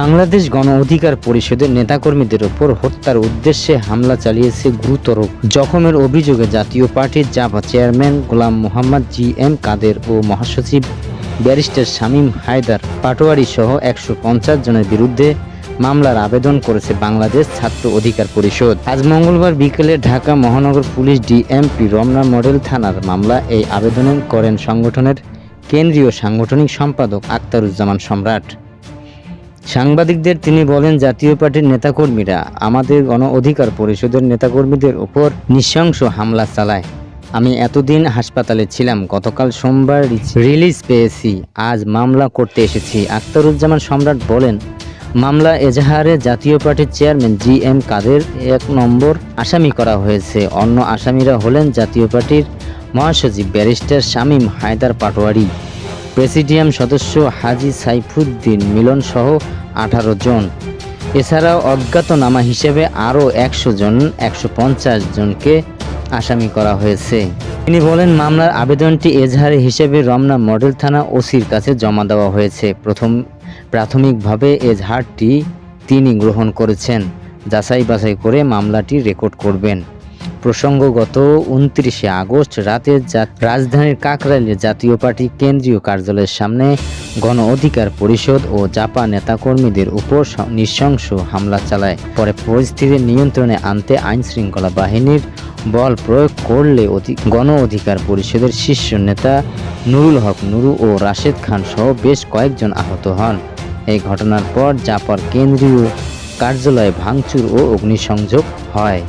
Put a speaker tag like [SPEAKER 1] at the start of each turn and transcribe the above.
[SPEAKER 1] বাংলাদেশ গণ অধিকার পরিষদের নেতাকর্মীদের ওপর হত্যার উদ্দেশ্যে হামলা চালিয়েছে গুরুতর জখমের অভিযোগে জাতীয় পার্টির Japa chairman Golam Mohammad G M Quader ও মহাসচিব ব্যারিস্টার শামীম হায়দার পাটোয়ারি সহ একশো পঞ্চাশ জনের বিরুদ্ধে মামলার আবেদন করেছে বাংলাদেশ ছাত্র অধিকার পরিষদ। আজ মঙ্গলবার বিকেলে ঢাকা মহানগর পুলিশ ডিএমপি রমনা মডেল থানার মামলা এই আবেদন করেন সংগঠনের কেন্দ্রীয় সাংগঠনিক সম্পাদক আক্তারুজ্জামান সম্রাট। সাংবাদিকদের তিনি বলেন, জাতীয় পার্টির নেতাকর্মীরা আমাদের গণ অধিকার পরিষদের নেতাকর্মীদের ওপর নৃশংস হামলা চালায়। আমি এতদিন হাসপাতালে ছিলাম, গতকাল সোমবার রিলিজ পেয়েছি, আজ মামলা করতে এসেছি আক্তারুজ্জামান সম্রাট বলেন, মামলা এজাহারে জাতীয় পার্টির চেয়ারম্যান জি এম কাদের এক নম্বর আসামি করা হয়েছে। অন্য আসামিরা হলেন জাতীয় পার্টির মহাসচিব ব্যারিস্টার শামীম হায়দার পাটোয়ারি। প্রেসিডিয়াম সদস্য হাজি সাইফুদ্দিন মিলন সহ আঠারো জন। এছাড়াও অজ্ঞাতনামা হিসেবে আরও একশো জন, একশো পঞ্চাশ জনকে আসামি করা হয়েছে। তিনি বলেন, মামলার আবেদনটি এজাহারি হিসেবে রমনা মডেল থানা ওসির কাছে জমা দেওয়া হয়েছে। প্রথম, প্রাথমিকভাবে এজাহারটি তিনি গ্রহণ করেছেন। যাচাই বাছাই করে মামলাটি রেকর্ড করবেন। প্রসঙ্গগত, উনত্রিশে আগস্ট রাতে রাজধানীর কাকরাইলে জাতীয় পার্টি কেন্দ্রীয় কার্যালয়ের সামনে গণ অধিকার পরিষদ ও জাপা নেতাকর্মীদের উপর নৃশংস হামলা চালায়। পরে পরিস্থিতি নিয়ন্ত্রণে আনতে আইন শৃঙ্খলা বাহিনীর বল প্রয়োগ করলে গণ অধিকার পরিষদের শীর্ষ নেতা নুরুল হক নুরু ও রাশেদ খান সহ বেশ কয়েকজন আহত হন। এই ঘটনার পর জাপার কেন্দ্রীয় কার্যালয়ে ভাঙচুর ও অগ্নিসংযোগ হয়।